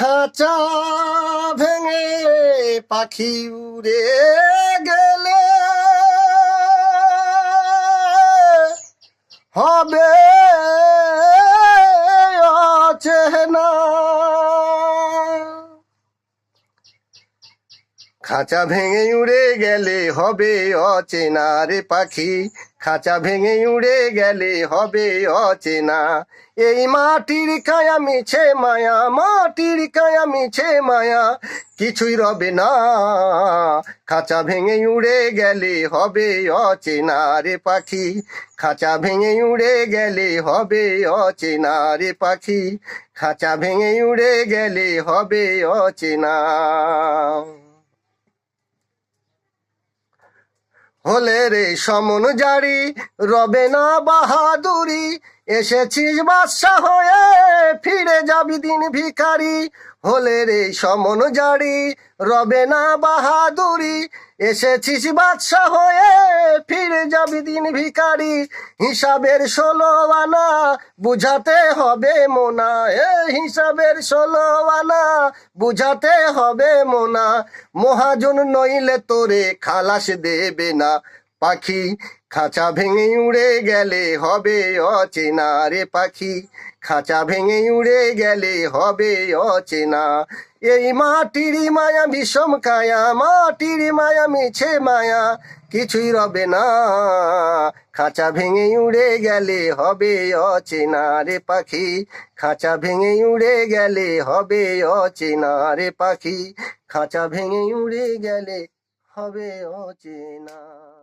খাঁচা ভেঙে পাখি উড়ে গেলে। হবে অচেনা খাঁচা ভেঙে উড়ে গেলে হবে অচেনা রে পাখি। খাঁচা ভেঙে উড়ে গেলে হবে অচেনা। এই মাটির কায়া মিছে মায়া, মাটির কায়া মিছে মায়া, কিছুই রবে না। খাঁচা ভেঙে উড়ে গেলে হবে অচেনা রে পাখি। খাঁচা ভেঙে উড়ে গেলে হবে অচেনা রে পাখি। খাঁচা ভেঙে উড়ে গেলে হবে অচেনা। হলে রে সমন জারি রবে না বাহাদুরি এসেছিস বাদশা হয়ে, ফিরে যাবি দিন ভিখারি। হলে রে সমন জারি, রবে না বাহাদুরি। এসেছিস বাদশা হয়ে, ফিরে যাবি দিন ভিখারি। হিসাবের ষোলো আনা, বুঝাতে হবে মোনা। এ হিসাবের ষোলো আনা, বুঝাতে হবে মোনা। মহাজন নইলে তোরে খালাস দেবে না। পাখি খাঁচা ভেঙে উড়ে গেলে হবে অচেনা রে পাখি। খাঁচা ভেঙে উড়ে গেলে হবে অচেনা। এই মাটির মায়া বিষম কায়া, মাটির মায়া মিছে মায়া, কিছুই রবে না। খাঁচা ভেঙে উড়ে গেলে হবে অচেনা রে পাখি। খাঁচা ভেঙে উড়ে গেলে হবে অচেনা রে পাখি। খাঁচা ভেঙে উড়ে গেলে হবে অচেনা।